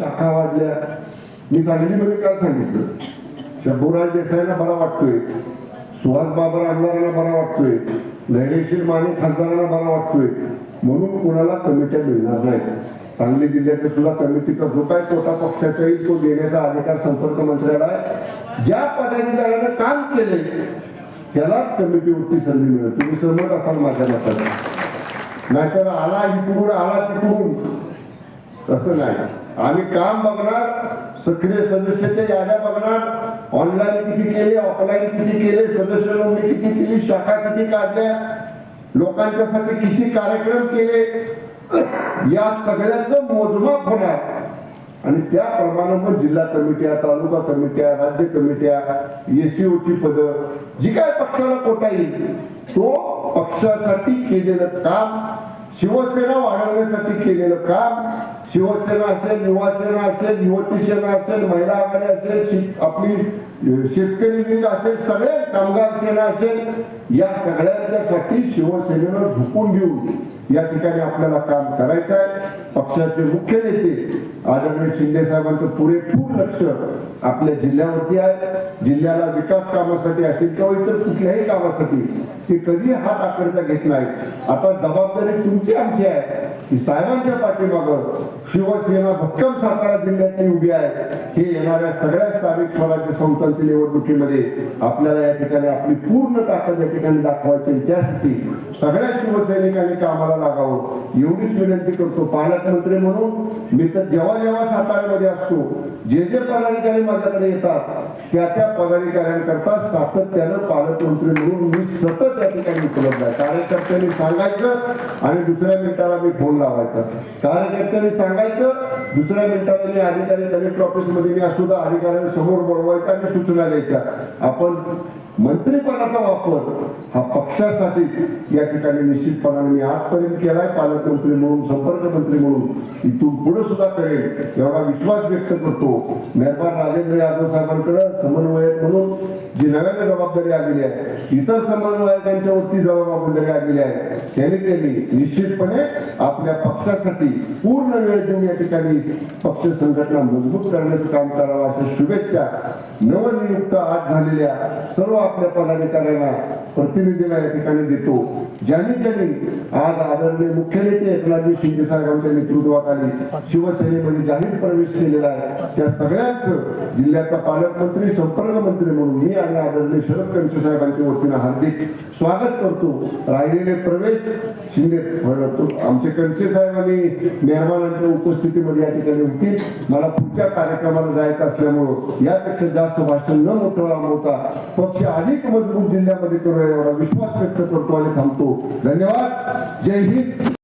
शाखा वाढल्या. मी सांगलीमध्ये काय सांगितलं? शंभूराज देसाईला बरा वाटतोय. सुहास बाबर आमदारांना बरा वाटतोय. धैर्यशील माने खासदारांना बरा वाटतोय. म्हणून कोणाला कमिट्या मिळणार नाहीत. सांगली जिल्ह्यातले सुद्धा कमिटीचा जो काय तोटा पक्षाचा येईल तो देण्याचा अधिकार संपर्क मंत्र्याला आहे. ज्या पदाधिकाऱ्यानं काम केले त्यालाच कमिटीवरती संधी मिळेल. तुम्ही सहमत असाल माझ्या मताला नाहीतर आला इकडून आला तिकडून. तसं नाही. आम्ही काम बघणार सक्रिय सदस्याच्या याद्या बघणार ऑनलाईन किती केले ऑफलाईन किती केले सदस्य नोंदणी किती केली शाखा किती काढल्या लोकांच्यासाठी किती कार्यक्रम केले या सगळ्याच मोजमाप होणार. आणि त्याप्रमाणे मग जिल्हा कमिट्या तालुका कमिट्या राज्य कमिट्या एसीओची पद जी काय पक्षाला कोटा येईल तो पक्षासाठी केलेलं काम शिवसेना वाढवण्यासाठी केलेलं काम शिवसेना असेल युवासेना असेल युवती सेना असेल महिला आघाडी असेल आपली शेतकरी विंग असेल सगळे कामगार सेना असेल या सगळ्यांच्यासाठी शिवसेनेनं झुकून घेऊन या ठिकाणी आपल्याला काम करायचं आहे. पक्षाचे मुख्य नेते आदरणीय शिंदे साहेबांचं पुरेपूर लक्ष आपल्या जिल्ह्यावरती आहे. जिल्ह्याला विकास कामासाठी असेल किंवा इतर कुठल्याही कामासाठी ते कधी हात आकडता घेत नाही आता जबाबदारी तुमची आमची आहे. की साहेबांच्या पाठीमागं शिवसेना भक्कम सातारा जिल्ह्यातही उभी आहे. हे येणाऱ्या सगळ्या स्थानिक स्वराज्य संस्थांच्या निवडणुकीमध्ये आपल्याला या ठिकाणी आपली पूर्ण ताकद या ठिकाणी दाखवायची. त्यासाठी सगळ्या शिवसैनिकांनी कामाला लागावं. एवढीच विनंती करतो. पालकमंत्री म्हणून मी तर जेव्हा जेव्हा साताऱ्यामध्ये असतो जे जे पदाधिकारी माझ्याकडे येतात त्या त्या पदाधिकाऱ्यांकरता सातत्यानं पालकमंत्री म्हणून मी सतत या ठिकाणी उपलब्ध आहे. कार्यकर्त्यांनी सांगायचं आणि दुसऱ्या मिनिटाला मी फोन लावायचा. कार्यकर्त्यांनी सांगायचं दुसऱ्या मिनिटाला मी अधिकारी कलेक्टर ऑफिसमध्ये मी असतो तर अधिकाऱ्यांनी समोर बोलवायचं आणि सूचना द्यायच्या. आपण मंत्रीपदाचा वापर हा पक्षासाठीच या ठिकाणी निश्चितपणाने मी आजपर्यंत केलाय पालकमंत्री म्हणून संपर्क मंत्री म्हणून. इथून पुढे सुद्धा करेल एवढा विश्वास व्यक्त करतो. मेहरबान राजेंद्र यादव साहेबांकडे समन्वयक म्हणून जी नव्याने जबाबदारी आलेली आहे इतर समन्वयकांच्या वरती जबाबदारी आलेली आहे त्यांनी त्यांनी निश्चितपणे आपल्या पक्षासाठी पूर्ण वेळ देऊन या ठिकाणी पक्ष संघटना मजबूत करण्याचं काम करावं अशा शुभेच्छा नवनियुक्त आज झालेल्या सर्व आपल्या पदाधिकाऱ्यांना प्रतिनिधीला या ठिकाणी देतो. ज्यांनी ज्यांनी आज आदरणीय मुख्य नेते एकनाथजी शिंदे साहेबांच्या नेतृत्वाखाली शिवसेनेमध्ये जाहीर प्रवेश केलेला आहे त्या सगळ्याच जिल्ह्याचा पालकमंत्री संपर्क मंत्री म्हणून मी आणि आदरणीय शरद कंचे साहेबांच्या वतीनं हार्दिक स्वागत करतो. राहिलेले प्रवेश शिंदे आमचे कंचे साहेब आणि मेहरमानांच्या उपस्थितीमध्ये या ठिकाणी होतील. मला पुढच्या कार्यक्रमाला जायचं असल्यामुळं यापेक्षा जास्त भाषण न मोठं होता. पक्ष अधिक मजबूत जिल्ह्यामध्ये करूया एवढा विश्वास व्यक्त करतो आणि थांबतो. धन्यवाद. जय हिंद.